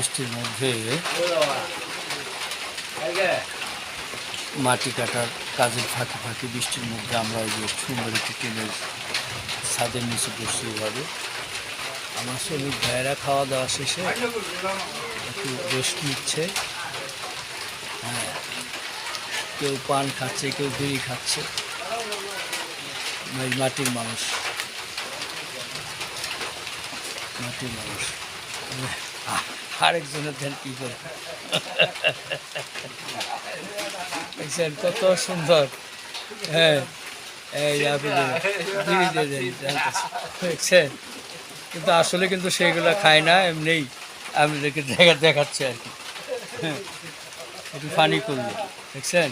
বৃষ্টির মধ্যে মাটি কাটার কাজের ফাঁকি ফাঁকি বৃষ্টির মধ্যে আমরা এই যে সুন্দর একটি টিনের ছাদের নিচে বসছি এভাবে। আমার শ্রমিক ভাইয়েরা খাওয়া দাওয়া শেষে একটু রেস্ট নিচ্ছে। হ্যাঁ কেউ পান খাচ্ছে কেউ বিড়ি খাচ্ছে। এই মাটির মানুষ মাটির মানুষ। আহ, আরেকজনের ধ্যান কি করে? দেখছেন কত সুন্দর। হ্যাঁ এই। দেখছেন কিন্তু আসলে কিন্তু সেগুলো খায় না, এমনিই আপনাদেরকে দেখা, দেখাচ্ছে আর কি। একটু ফানি করল। দেখছেন?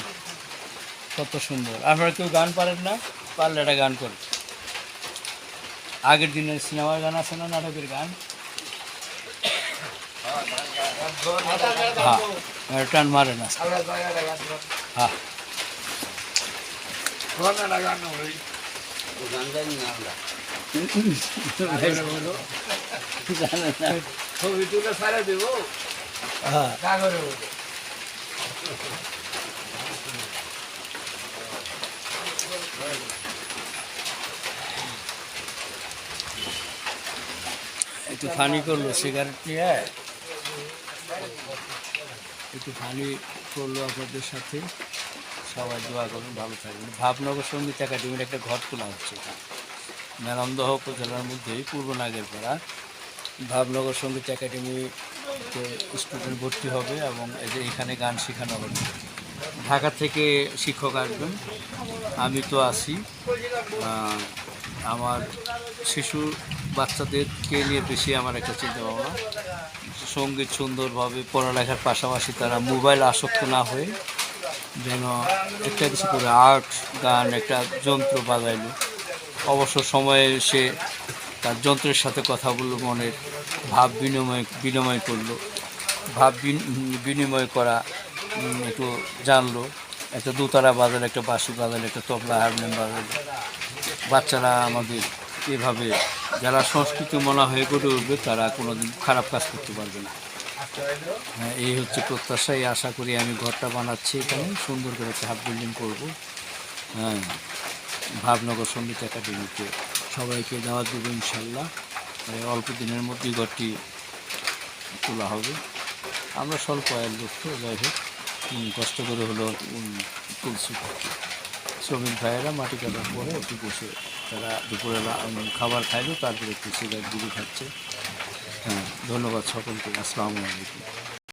কত সুন্দর। আপনারা কেউ গান পারেন না? পারলে একটা গান করেন। আগের দিনের সিনেমার গান আছে না, নাটকের গান? ছবি তুলে ছাড়া দেবো হ্যাঁ। একটু ফানি করল সিগারেট নিয়ে। একটু ফানি করল আপনাদের সাথে। সবাই দোয়া করুন ভালো থাকবেন। ভাবনগর সংগীত একাডেমির একটা ঘর তোলা হচ্ছে এখানে। উপজেলার মধ্যেই, পূর্ব নাগেরপাড়া। ভাবনগর সংগীত একাডেমিতে স্টুডেন্ট ভর্তি হবে এবং এদের এখানে গান শেখানো হবে। ঢাকা থেকে শিক্ষক আসবেন। আমি তো আহ, আমার শিশু বাচ্চাদেরকে নিয়ে বেশি আমার একটা চিন্তা ভাবনা সংগীত সুন্দরভাবে পড়ালেখার পাশাপাশি তারা মোবাইল আসক্ত না হয়ে যেন একটা কিছু করে আর্ট গান একটা যন্ত্র বাজাইলো। অবসর সময়ে সে তার যন্ত্রের সাথে কথা বলল মনের ভাব বিনিময় বিনিময় করল। ভাব বিন- বিনিময় করা একটু জানলো একটা দোতারা বাজালে একটা বাঁশি বাজালে একটা তবলা হারমোনিয়াম বাজালে বাচ্চারা আমাদের এভাবে যারা সংস্কৃতি মনা হয়ে গড়ে উঠবে তারা কোনোদিন খারাপ কাজ করতে পারবে না। হ্যাঁ, এই হচ্ছে প্রত্যাশা এই আশা করি আমি ঘরটা বানাচ্ছি এখানে সুন্দর করে একটা হাফ বিল্ডিং করব। হ্যাঁ ভাবনগর সংগীত একাডেমিতে সবাইকে দেওয়া দেবো ইনশাল্লাহ। অল্প দিনের মধ্যেই ঘরটি তোলা হবে। আমরা স্বল্প আয়ের লোক তো যাই হোক। কষ্ট করে হলো তুলসী শ্রমিক ভাইয়েরা মাটি কাটার পরে একটু বসে, তারা দুপুরবেলা খাবার খাইলো, তারপরে একটু সিগারেট বিড়ি খাচ্ছে। হ্যাঁ ধন্যবাদ সকলকে। আসসালামু আলাইকুম।